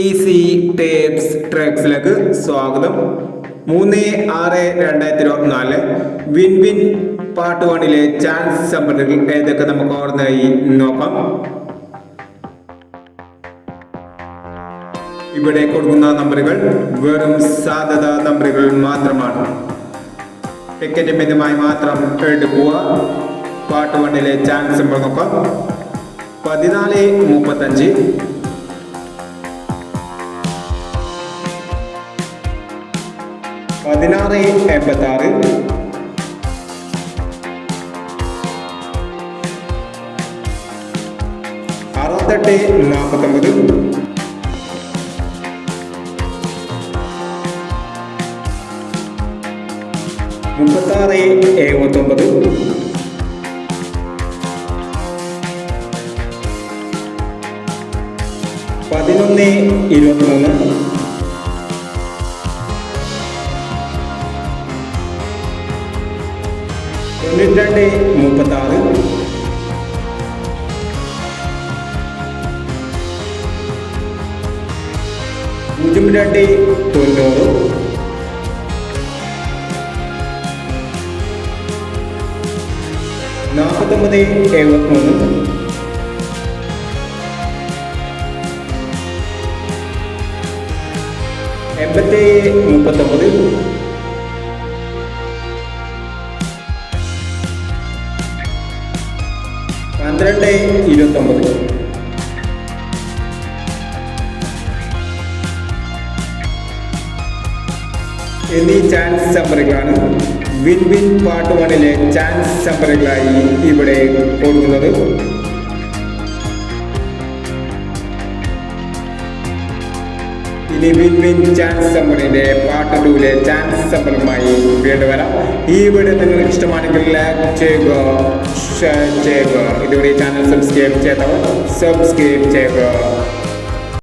Easy tapes ട്രാക്സിലേക്ക് സ്വാഗതം. മൂന്ന് ആറ് രണ്ടായിരത്തി ഇരുപത്തിനാല് വിൻ വിൻ പാർട്ട് വണ്ണിലെ ചാൻസ് സംബന്ധികൾ ഏതൊക്കെ നമുക്ക് ഓർമ്മയായി നോക്കാം. ഇവിടെ കൊടുക്കുന്ന നമ്പറുകൾ വെറും സാധ്യത നമ്പറുകൾ മാത്രമാണ്. ടിക്കറ്റ് മിതമായി മാത്രം എടുക്കുക. പാർട്ട് വണ്ണിലെ ചാൻസ് നമ്പർ നോക്കാം. പതിനാല് മുപ്പത്തഞ്ച്. പതിനാറ് എൺപത്തി ആറ് അറുപത്തെട്ട് നാൽപ്പത്തൊമ്പത് മുപ്പത്താറ് എഴുപത്തൊമ്പത്. പതിനൊന്ന് ഇരുപത്തിമൂന്ന്. തൊണ്ണൂറ്റിരണ്ട് മുപ്പത്താറ്. പൂജ്യം രണ്ട് തൊണ്ണൂറ്. നാൽപ്പത്തൊമ്പത് എഴുപത്തിമൂന്ന്. എൺപത്തി മുപ്പത്തൊമ്പത്. പന്ത്രണ്ട് ഇരുപത്തൊമ്പത്. എന്നീ ചാൻസ് നമ്പറുകളാണ് വിൻ വിൻ പാർട്ട് വണ്ണിലെ ചാൻസ് നമ്പറുകളായി ഇവിടെ കൊടുക്കുന്നത്. ഇനി വിൻ വിൻ ചാൻസ് നമ്പറിന്റെ പാർട്ട് ടൂലെ ചാൻസ് നമ്പറുമായി വീണ്ടും വരാം. ഈ വീഡിയോ നിങ്ങൾക്ക് ഇഷ്ടമാണെങ്കിൽ ലൈക്ക് ചെയ്യുക ഷെയർ ചെയ്യുക. ഇതുവരെ ചാനൽ സബ്സ്ക്രൈബ് ചെയ്തവർ സബ്സ്ക്രൈബ് ചെയ്യുക.